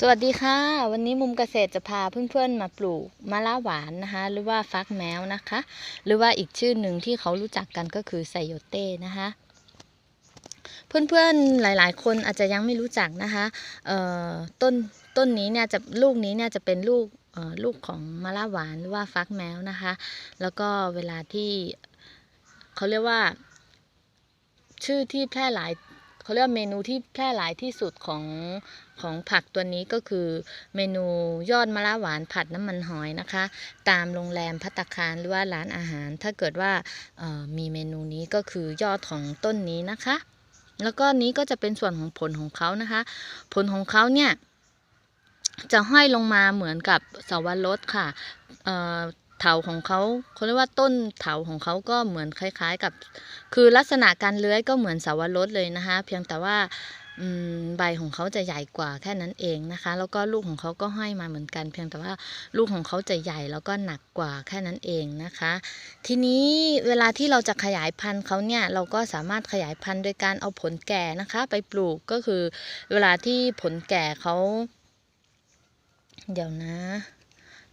สวัสดีค่ะ วันนี้มุมเกษตรจะพาเพื่อนๆมาปลูกมะละหวานนะคะ หรือว่าฟักแมวนะคะ หรือว่าอีกชื่อหนึ่งที่เขารู้จักกันก็คือไซโยเต้นะคะ เพื่อนๆหลายๆ คนอาจจะยังไม่รู้จักนะคะต้นต้นนี้เนี่ยจะลูกนี้เนี่ยจะเป็นลูกลูกของมะละหวานหรือว่าฟักแมวนะคะ แล้วก็เวลาที่เขาเรียกว่าชื่อที่แพร่หลาย เขาเรียกเมนูที่แพร่หลายที่สุดของของผักตัวนี้ก็คือเมนูยอดมะระหวานผัดน้ำมันหอยนะคะ ตามโรงแรมพัตตาคารหรือว่าร้านอาหาร ถ้าเกิดว่ามีเมนูนี้ก็คือยอดของต้นนี้นะคะ แล้วก็นี้ก็จะเป็นส่วนของผลของเขานะคะ ผลของเขาเนี่ยจะห้อยลงมาเหมือนกับเสาวรสค่ะเอ่อเถาของเขาเขาเรียกว่าต้นเถาของเขาก็เหมือนคล้าย ๆ กับ คือลักษณะการเลื้อยก็เหมือนเสาวรสเลยนะคะ เพียงแต่ว่าใบของเขาจะใหญ่กว่าแค่นั้นเองนะคะ แล้วก็ลูกของเขาก็ห้อยมาเหมือนกัน เพียงแต่ว่าลูกของเขาจะใหญ่แล้วก็หนักกว่าแค่นั้นเองนะคะ ทีนี้เวลาที่เราจะขยายพันธุ์เขาเนี่ยเราก็สามารถขยายพันธุ์โดยการเอาผลแก่นะคะ ไปปลูกก็คือ เวลาที่ผลแก่เขาเดี๋ยวนะ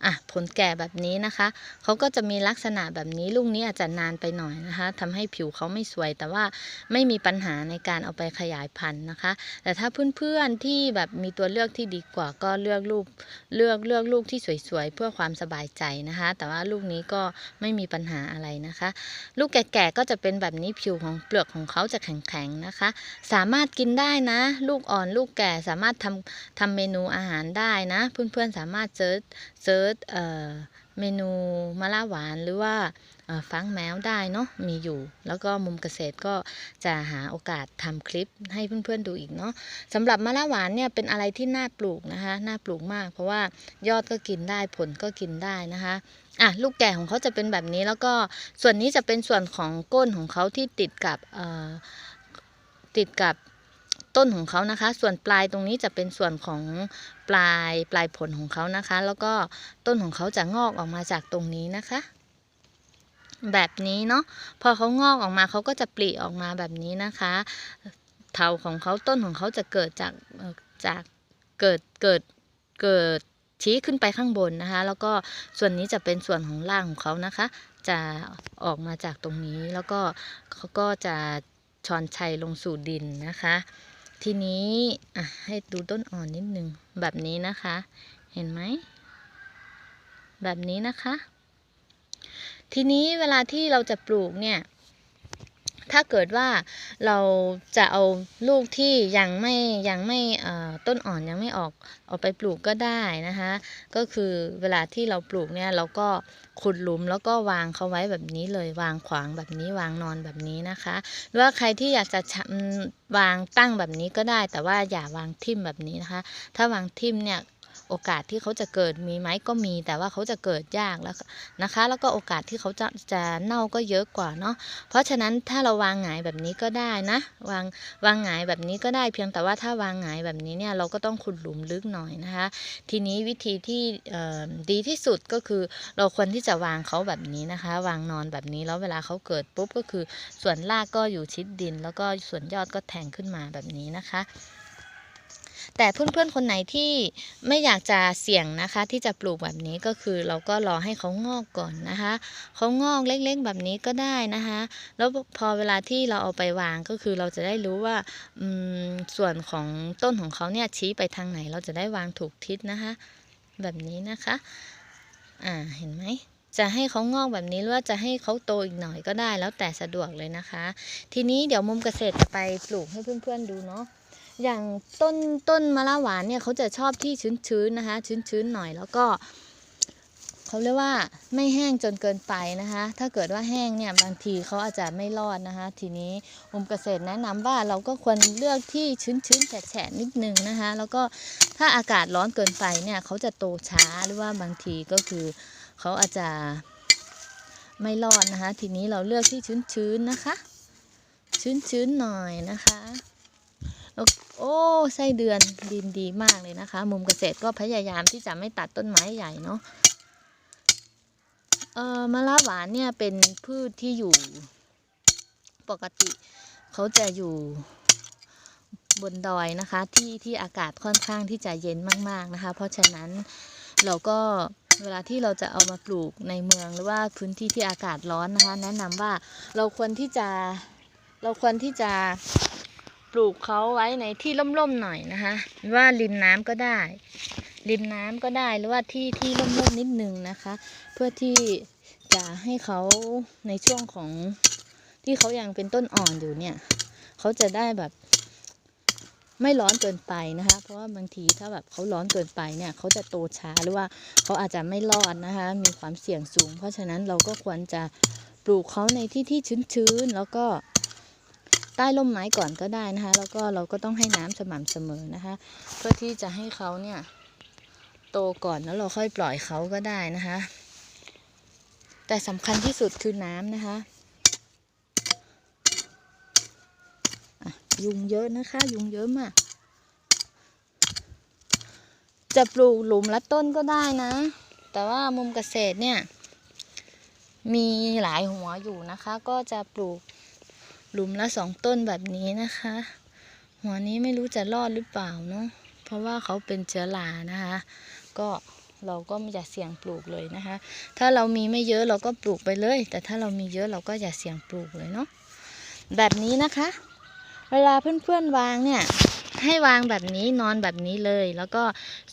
อะผลแก่แบบนี้นะคะเขาก็จะมีลักษณะแบบนี้ลูกนี้อาจจะนานไปหน่อยนะคะทำให้ผิวเขาไม่สวยแต่ว่าไม่มีปัญหาในการเอาไปขยายพันธุ์นะคะ แต่ถ้าเพื่อนๆที่แบบมีตัวเลือกที่ดีกว่าก็เลือกลูกเลือกเลือกลูกที่สวยๆ เพื่อความสบายใจนะคะ แต่ว่าลูกนี้ก็ไม่มีปัญหาอะไรนะคะ ลูกแก่ๆก็จะเป็นแบบนี้ผิวของเปลือกของเขาจะแข็งๆนะคะ สามารถกินได้นะ ลูกอ่อนลูกแก่สามารถทำทำเมนูอาหารได้นะ เพื่อนๆสามารถเซิร์ชเซิร์ชเอ่อเมนูมะละหวานหรือว่าฟังแมวได้เนาะมีอยู่ แล้วก็มุมเกษตรก็จะหาโอกาสทำคลิปให้เพื่อนๆดูอีกเนาะสำหรับมะละหวานเนี่ยเป็นอะไรที่น่าปลูกนะคะน่าปลูกมาก เพราะว่ายอดก็กินได้ผลก็กินได้นะคะอะลูกแก่ของเขาจะเป็นแบบนี้แล้วก็ส่วนนี้จะเป็นส่วนของก้นของเขาที่ติดกับติดกับ ต้นของเขานะคะ ส่วนปลายตรงนี้จะเป็นส่วนของปลายปลายผลของเขานะคะ แล้วก็ต้นของเขาจะงอกออกมาจากตรงนี้นะคะ แบบนี้เนาะพอเขางอกออกมาเขาก็จะปลีออกมาแบบนี้นะคะเถาของเขาต้นของเขาจะเกิดจากจากเกิดเกิดเกิดชี้ขึ้นไปข้างบนนะคะ แล้วก็ส่วนนี้จะเป็นส่วนของล่างของเขานะคะ จะออกมาจากตรงนี้แล้วก็เขาก็จะชอนชัยลงสู่ดินนะคะ ทีนี้อะให้ดูต้นอ่อนนิดนึงแบบนี้นะคะ เห็นไหม แบบนี้นะคะ ทีนี้เวลาที่เราจะปลูกเนี่ย ถ้าเกิดว่าเราจะเอาลูกที่ยังไม่ยังไม่ต้นอ่อนยังไม่ออกเอาไปปลูกก็ได้นะคะ ก็คือเวลาที่เราปลูกเนี่ยเราก็ขุดหลุมแล้วก็วางเขาไว้แบบนี้เลยวางขวางแบบนี้วางนอนแบบนี้นะคะหรือว่าใครที่อยากจะวางตั้งแบบนี้ก็ได้ แต่ว่าอย่าวางทิ่มแบบนี้นะคะ ถ้าวางทิ่มเนี่ย โอกาสที่เขาจะเกิดมีไหมก็มี แต่ว่าเขาจะเกิดยากแล้วนะคะ แล้วก็โอกาสที่เขาจะจะเน่าก็เยอะกว่าเนาะเพราะฉะนั้นถ้าเราวางหงายแบบนี้ก็ได้นะ วางวางหงายแบบนี้ก็ได้เพียงแต่ว่าถ้าวางหงายแบบนี้เนี่ยเราก็ต้องขุดหลุมลึกหน่อยนะคะ ทีนี้วิธีที่ดีที่สุดก็คือเราควรที่จะวางเขาแบบนี้นะคะ วางนอนแบบนี้แล้วเวลาเขาเกิดปุ๊บก็คือส่วนรากก็อยู่ชิดดิน แล้วก็ส่วนยอดก็แทงขึ้นมาแบบนี้นะคะ แต่เพื่อนๆคนไหนที่ไม่อยากจะเสี่ยงนะคะ ที่จะปลูกแบบนี้ก็คือเราก็รอให้เขางอกก่อนนะคะเขางอกเล็กๆแบบนี้ก็ได้นะคะ แล้วพอเวลาที่เราเอาไปวางก็คือเราจะได้รู้ว่าส่วนของต้นของเขาเนี่ยชี้ไปทางไหน เราจะได้วางถูกทิศนะคะ แบบนี้นะคะ อ่าเห็นไหมจะให้เขางอกแบบนี้หรือว่าจะให้เขาโตอีกหน่อยก็ได้แล้วแต่สะดวกเลยนะคะ ทีนี้เดี๋ยวมุมเกษตรจะไปปลูกให้เพื่อนๆดูเนาะ อย่างต้นต้นมะละหวานเนี่ยเขาจะชอบที่ชื้นๆนะคะ ชื้นๆหน่อยแล้วก็เขาเรียกว่าไม่แห้งจนเกินไปนะคะ ถ้าเกิดว่าแห้งเนี่ยบางทีเขาอาจจะไม่รอดนะคะ ทีนี้มุมเกษตรแนะนำว่าเราก็ควรเลือกที่ชื้นๆแฉะๆนิดนึงนะคะ แล้วก็ถ้าอากาศร้อนเกินไปเนี่ยเขาจะโตช้าหรือว่าบางทีก็คือเขาอาจจะไม่รอดนะคะ ทีนี้เราเลือกที่ชื้นๆนะคะ ชื้นๆหน่อยนะคะ แล้วโอ้ไส้เดือนดินดีมากเลยนะคะ มุมเกษตรก็พยายามที่จะไม่ตัดต้นไม้ใหญ่เนาะเอ่อมะละหวานเนี่ยเป็นพืชที่อยู่ปกติเขาจะอยู่บนดอยนะคะ ที่ที่อากาศค่อนข้างที่จะเย็นมาก ๆนะคะ เพราะฉะนั้นเราก็เวลาที่เราจะเอามาปลูกในเมืองหรือว่าพื้นที่ที่อากาศร้อนนะคะ แนะนำว่าเราควรที่จะเราควรที่จะ ปลูกเขาไว้ในที่ร่มๆหน่อยนะคะหรือว่าริมน้ำก็ได้ ริมน้ำก็ได้หรือว่าที่ที่ร่มๆนิดนึงนะคะ เพื่อที่จะให้เขาในช่วงของที่เขายังเป็นต้นอ่อนอยู่เนี่ยเขาจะได้แบบ ไม่ร้อนเกินไปนะคะ เพราะว่าบางทีถ้าแบบเขาร้อนเกินไปเนี่ยเขาจะโตช้าหรือว่าเขาอาจจะไม่รอดนะคะ มีความเสี่ยงสูง เพราะฉะนั้นเราก็ควรจะปลูกเขาในที่ที่ชื้นๆแล้วก็ ใต้ร่มไม้ก่อนก็ได้นะคะ แล้วก็เราก็ต้องให้น้ำสม่ำเสมอนะคะ เพื่อที่จะให้เขาเนี่ยโตก่อนแล้วเราค่อยปล่อยเขาก็ได้นะคะ แต่สำคัญที่สุดคือน้ำนะคะะยุงเยอะนะคะ ยุงเยอะมาก จะปลูกหลุมละต้นก็ได้นะ แต่ว่ามุมเกษตรเนี่ย มีหลายหัวอยู่นะคะ ก็จะปลูก หลุมละสองต้นแบบนี้นะคะ หัวนี้ไม่รู้จะรอดหรือเปล่าเนาะเพราะว่าเขาเป็นเชื้อรานะคะ ก็เราก็ไม่อยากเสี่ยงปลูกเลยนะคะ ถ้าเรามีไม่เยอะเราก็ปลูกไปเลย แต่ถ้าเรามีเยอะเราก็อย่าเสี่ยงปลูกเลยเนาะแบบนี้นะคะ เวลาเพื่อนๆวางเนี่ยให้วางแบบนี้นอนแบบนี้เลย แล้วก็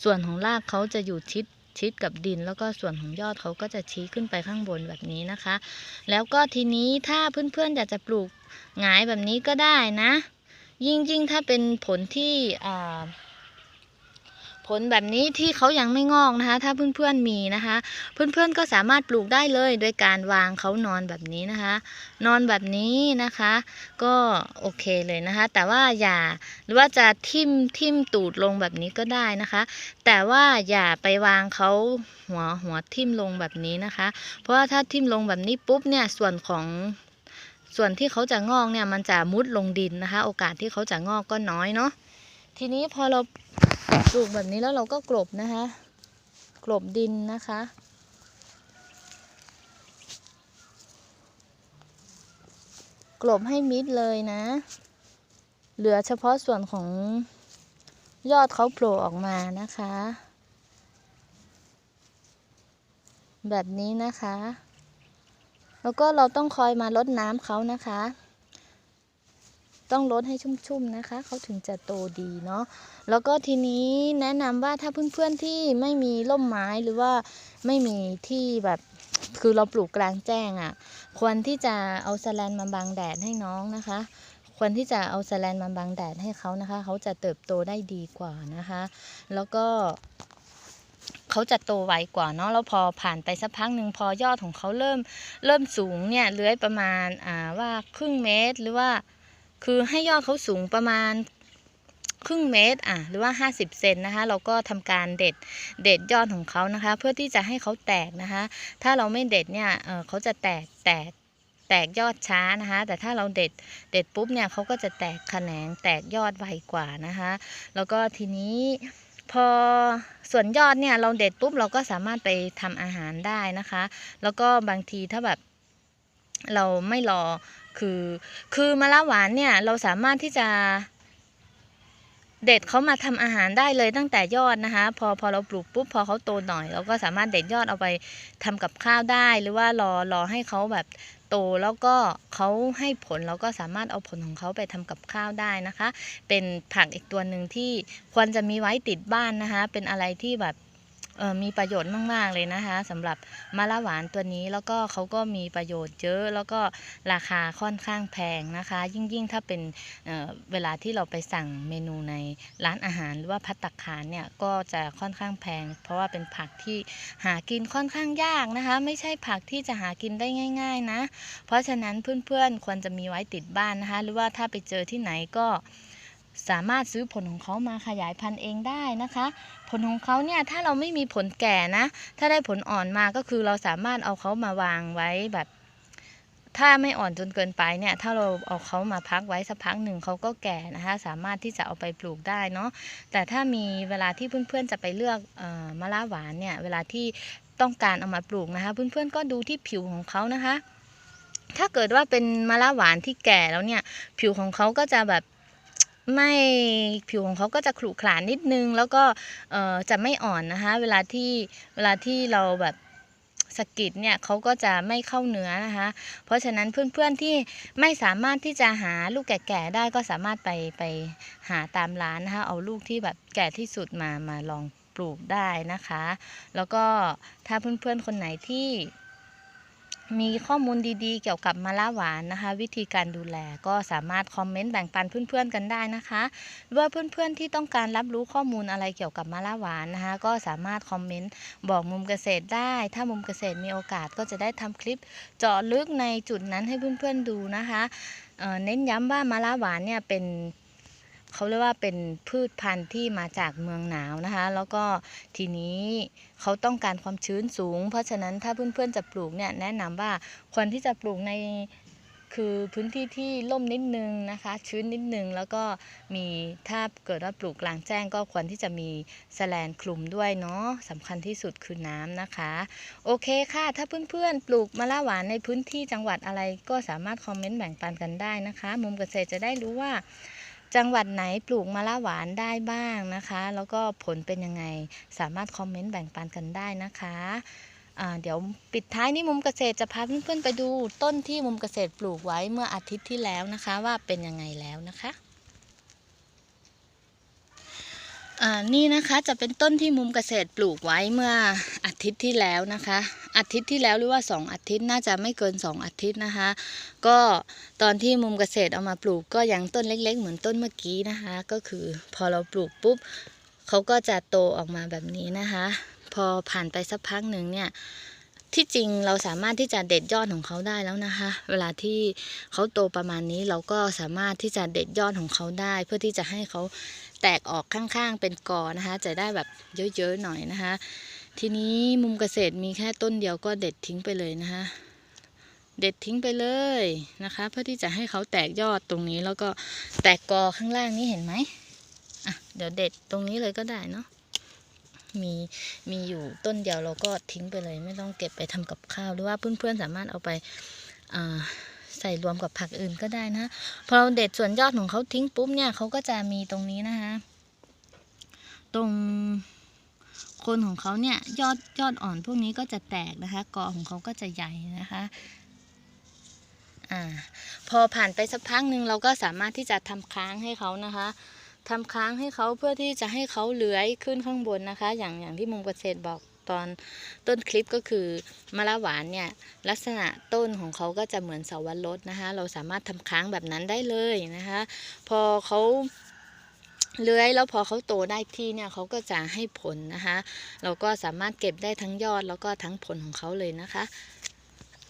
ส่วนของรากเขาจะอยู่ชิด ชิดกับดิน แล้วก็ส่วนของยอดเขาก็จะชี้ขึ้นไปข้างบนแบบนี้นะคะ แล้วก็ทีนี้ถ้าเพื่อนๆอยากจะปลูกหงายแบบนี้ก็ได้นะ ยิ่งๆถ้าเป็นผลที่อ่า ลแบบนี้ที่เขายังไม่งอกนะคะ ถ้าเพื่อนๆมีนะคะ เพื่อนๆก็สามารถปลูกได้เลยโดยการวางเขานอนแบบนี้นะคะ นอนแบบนี้นะคะ ก็โอเคเลยนะคะ แต่ว่าอย่าหรือว่าจะทิ่มทิ่มตูดลงแบบนี้ก็ได้นะคะ แต่ว่าอย่าไปวางเขาหัวหัวทิ่มลงแบบนี้นะคะ เพราะว่าถ้าทิ่มลงแบบนี้ปุ๊บเนี่ยส่วนของส่วนที่เขาจะงอกเนี่ยมันจะมุดลงดินนะคะ โอกาสที่เขาจะงอกก็น้อยเนาะทีนี้พอเรา ปลูกแบบนี้แล้วเราก็กลบนะคะ กลบดินนะคะ กลบให้มิดเลยนะ เหลือเฉพาะส่วนของยอดเขาโผล่ออกมานะคะ แบบนี้นะคะ แล้วก็เราต้องคอยมาลดน้ำเขานะคะ ต้องลดให้ชุ่มๆนะคะ เขาถึงจะโตดีเนาะแล้วก็ทีนี้แนะนำว่าถ้าเพื่อนๆที่ไม่มีร่มไม้หรือว่าไม่มีที่แบบคือเราปลูกกลางแจ้งอะ่ะ ควรที่จะเอาสแลนมาบังแดดให้น้องนะคะ ควรที่จะเอาสแลนมาบังแดดให้เขานะคะ เขาจะเติบโตได้ดีกว่านะคะ แล้วก็เขาจะโตไวกว่าเนาะแล้วพอผ่านไปสักพักหนึ่งพอยอดของเขาเริ่มเริ่มสูงเนี่ยเลื้อยประมาณอ่าว่าครึ่งเมตรหรือว่า คือให้ยอดเขาสูงประมาณครึ่งเมตรอะหรือว่า 50 เซนนะคะ เราก็ทำการเด็ดเด็ดยอดของเขานะคะ เพื่อที่จะให้เขาแตกนะคะ ถ้าเราไม่เด็ดเนี่ยเเขาจะแตกแตกแตกยอดช้านะคะ แต่ถ้าเราเด็ดเด็ดปุ๊บเนี่ยเขาก็จะแตกแขนงแตกยอดไวกว่านะคะ แล้วก็ทีนี้พอส่วนยอดเนี่ยเราเด็ดปุ๊บเราก็สามารถไปทำอาหารได้นะคะ แล้วก็บางทีถ้าแบบเราไม่รอ คือคือมะละหวานเนี่ยเราสามารถที่จะเด็ดเขามาทำอาหารได้เลยตั้งแต่ยอดนะคะ พอพอเราปลูกปุ๊บพอเขาโตหน่อย เราก็สามารถเด็ดยอดเอาไปทำกับข้าวได้ หรือว่ารอรอให้เขาแบบโตแล้วก็เขาให้ผลเราก็สามารถเอาผลของเขาไปทำกับข้าวได้นะคะ เป็นผักอีกตัวหนึ่งที่ควรจะมีไว้ติดบ้านนะคะ เป็นอะไรที่แบบ มีประโยชน์มาก ๆ เลยนะคะสำหรับมะละหวานตัวนี้แล้วก็เขาก็มีประโยชน์เยอะ แล้วก็ราคาค่อนข้างแพงนะคะ ยิ่งยิ่งถ้าเป็นเเวลาที่เราไปสั่งเมนูในร้านอาหารหรือว่าพัตตคารเนี่ยก็จะค่อนข้างแพง เพราะว่าเป็นผักที่หากินค่อนข้างยากนะคะ ไม่ใช่ผักที่จะหากินได้ง่าย ๆ นะ เพราะฉะนั้นเพื่อนๆควรจะมีไว้ติดบ้านนะคะ หรือว่าถ้าไปเจอที่ไหนก็ สามารถซื้อผลของเขามาขยายพันธุ์เองได้นะคะ ผลของเขาเนี่ยถ้าเราไม่มีผลแก่นะ ถ้าได้ผลอ่อนมาก็คือเราสามารถเอาเขามาวางไว้แบบ ถ้าไม่อ่อนจนเกินไปเนี่ย ถ้าเราเอาเขามาพักไว้สักพักหนึ่งเขาก็แก่นะคะ สามารถที่จะเอาไปปลูกได้เนาะแต่ถ้ามีเวลาที่เพื่อนๆจะไปเลือกออมะละหวานเนี่ย เวลาที่ต้องการเอามาปลูกนะคะ เพื่อนๆก็ดูที่ผิวของเขานะคะถ้าเกิดว่าเป็นมะละหวานที่แก่แล้วเนี่ย ผิวของเขาก็จะแบบ ไม่ผิวของเขาก็จะขรุขระนิดนึง แล้วก็จะไม่อ่อนนะคะ เวลาที่เวลาที่เราแบบสกิดเนี่ยเขาก็จะไม่เข้าเนื้อนะคะ เพราะฉะนั้นเพื่อนๆที่ไม่สามารถที่จะหาลูกแก่ๆได้ก็สามารถไปไปหาตามร้านนะคะเอาลูกที่แบบแก่ที่สุดมามาลองปลูกได้นะคะ แล้วก็ถ้าเพื่อนๆคนไหนที่ มีข้อมูลดีๆ เกี่ยวกับมะละหวานนะคะ วิธีการดูแลก็สามารถคอมเมนต์แบ่งปันเพื่อนๆกันได้นะคะหรือว่าเพื่อนๆที่ต้องการรับรู้ข้อมูลอะไรเกี่ยวกับมะละหวานนะคะ ก็สามารถคอมเมนต์บอกมุมเกษตรได้ ถ้ามุมเกษตรมีโอกาสก็จะได้ทำคลิปเจาะลึกในจุดนั้นให้เพื่อนๆดูนะคะเน้นย้ำว่ามะละหวานเนี่ยเป็น เขาเรียกว่าเป็นพืชพันธุ์ที่มาจากเมืองหนาวนะคะ แล้วก็ทีนี้เขาต้องการความชื้นสูง เพราะฉะนั้นถ้าเพื่อนๆจะปลูกเนี่ยแนะนำว่าควรที่จะปลูกในคือพื้นที่ที่ร่มนิดนึงนะคะ ชื้นนิดนึง แล้วก็มีถ้าเกิดว่าปลูกกลางแจ้งก็ควรที่จะมีแสแลนคลุมด้วยเนาะสำคัญที่สุดคือน้ำนะคะ โอเคค่ะ ถ้าเพื่อนๆ ปลูกมะละหวานในพื้นที่จังหวัดอะไรก็สามารถคอมเมนต์แบ่งปันกันได้นะคะ มุมเกษตรจะได้รู้ว่า จังหวัดไหนปลูกมะละหวานได้บ้างนะคะ แล้วก็ผลเป็นยังไงสามารถคอมเมนต์แบ่งปันกันได้นะคะเดี๋ยวปิดท้ายนี่มุมเกษตรจะพาเพื่อนๆไปดูต้นที่มุมเกษตรปลูกไว้เมื่ออาทิตย์ที่แล้วนะคะ ว่าเป็นยังไงแล้วนะคะ อ่า นี่นะคะจะเป็นต้นที่มุมเกษตรปลูกไว้เมื่ออาทิตย์ที่แล้วนะคะ อาทิตย์ที่แล้วหรือว่า 2 อาทิตย์น่าจะไม่เกิน 2 อาทิตย์นะคะ ก็ตอนที่มุมเกษตรเอามาปลูกก็ยังต้นเล็ก ๆ เหมือนต้นเมื่อกี้นะคะ ก็คือพอเราปลูกปุ๊บเขาก็จะโตออกมาแบบนี้นะคะ พอผ่านไปสักพักหนึ่งเนี่ยที่จริงเราสามารถที่จะเด็ดยอดของเขาได้แล้วนะคะ เวลาที่เขาโตประมาณนี้เราก็สามารถที่จะเด็ดยอดของเขาได้ เพื่อที่จะให้เขา แตกออกข้างๆเป็นกอนะคะ จะได้แบบเยอะๆหน่อยนะคะ ทีนี้มุมเกษตรมีแค่ต้นเดียวก็เด็ดทิ้งไปเลยนะคะเด็ดทิ้งไปเลยนะคะ เพื่อที่จะให้เขาแตกยอดตรงนี้แล้วก็แตกกอข้างล่างนี้เห็นไหมอะเดี๋ยวเด็ดตรงนี้เลยก็ได้เนาะมีมีอยู่ต้นเดียวเราก็ทิ้งไปเลย ไม่ต้องเก็บไปทำกับข้าวหรือว่าเพื่อนๆสามารถเอาไปอ่า ใส่รวมกับผักอื่นก็ได้นะพอเราเด็ดส่วนยอดของเขาทิ้งปุ๊บเนี่ยเขาก็จะมีตรงนี้นะคะตรงโคนของเขาเนี่ยยอดยอดอ่อนพวกนี้ก็จะแตกนะคะ กอของเขาก็จะใหญ่นะคะอ่าพอผ่านไปสักพักหนึ่งเราก็สามารถที่จะทำค้างให้เขานะคะทำค้างให้เขาเพื่อที่จะให้เขาเลื้อยขึ้นข้างบนนะคะ อย่างอย่างที่มุมเกษตรบอก ตอนต้นคลิปก็คือมะละหวานเนี่ยลักษณะต้นของเขาก็จะเหมือนเสาวรสนะคะ เราสามารถทำค้างแบบนั้นได้เลยนะคะ พอเขาเลื้อยแล้วพอเขาโตได้ที่เนี่ยเขาก็จะให้ผลนะคะ เราก็สามารถเก็บได้ทั้งยอดแล้วก็ทั้งผลของเขาเลยนะคะ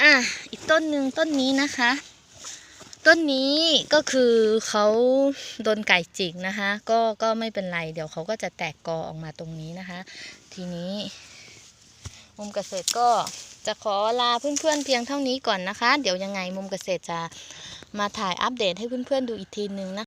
อะอีกต้นหนึ่งต้นนี้นะคะต้นนี้ก็คือเขาโดนไก่จิกนะคะ ก็ก็ไม่เป็นไร เดี๋ยวเขาก็จะแตกกอออกมาตรงนี้นะคะ ทีนี้ มุมเกษตรก็จะขอลาเพื่อนๆเพียงเท่านี้ก่อนนะคะ เดี๋ยวยังไงมุมเกษตรจะมาถ่ายอัปเดตให้เพื่อนๆดูอีกทีนึงนะคะ